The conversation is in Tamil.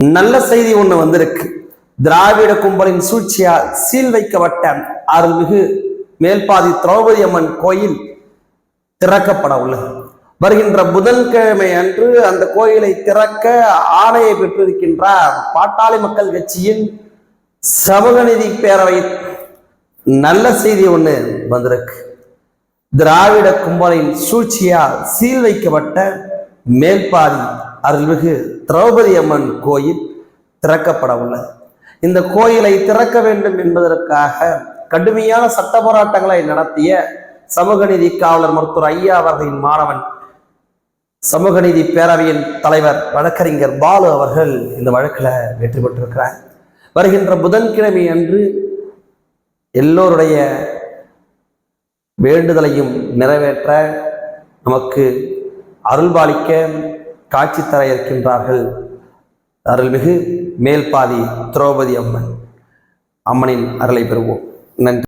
நல்ல செய்தி ஒண்ணு வந்திருக்கு. திராவிட கும்பலின் சூழ்ச்சியால் சீல் வைக்கப்பட்ட அருள்மிகு மேல்பாதி திரௌபதி அம்மன் கோயில் திறக்கப்பட உள்ளது. வருகின்ற புதன்கிழமை அன்று அந்த கோயிலை திறக்க ஆணையை பெற்றிருக்கின்றார் பாட்டாளி மக்கள் கட்சியின் சமூகநீதி பேரவை. நல்ல செய்தி ஒண்ணு வந்திருக்கு. திராவிட கும்பலின் சூழ்ச்சியால் சீல் வைக்கப்பட்ட மேல்பாதி அருள்மிகு திரௌபதி அம்மன் கோயில் திறக்கப்பட உள்ளது. இந்த கோயிலை திறக்க வேண்டும் என்பதற்காக கடுமையான சட்ட போராட்டங்களை நடத்திய சமூக நீதி காவலர் மருத்துவர் ஐயா அவர்களின் மாணவன் சமூக நீதி பேரவையின் தலைவர் வழக்கறிஞர் பாலு அவர்கள் இந்த வழக்கில் வெற்றி பெற்றிருக்கிறார். வருகின்ற புதன்கிழமை அன்று எல்லோருடைய வேண்டுதலையும் நிறைவேற்ற நமக்கு அருள்பாலிக்க காட்சி தர இருக்கின்றார்கள் அருள்மிகு மேல்பாதி திரௌபதி அம்மன். அம்மனின் அருளை பெறுவோம். நன்றி.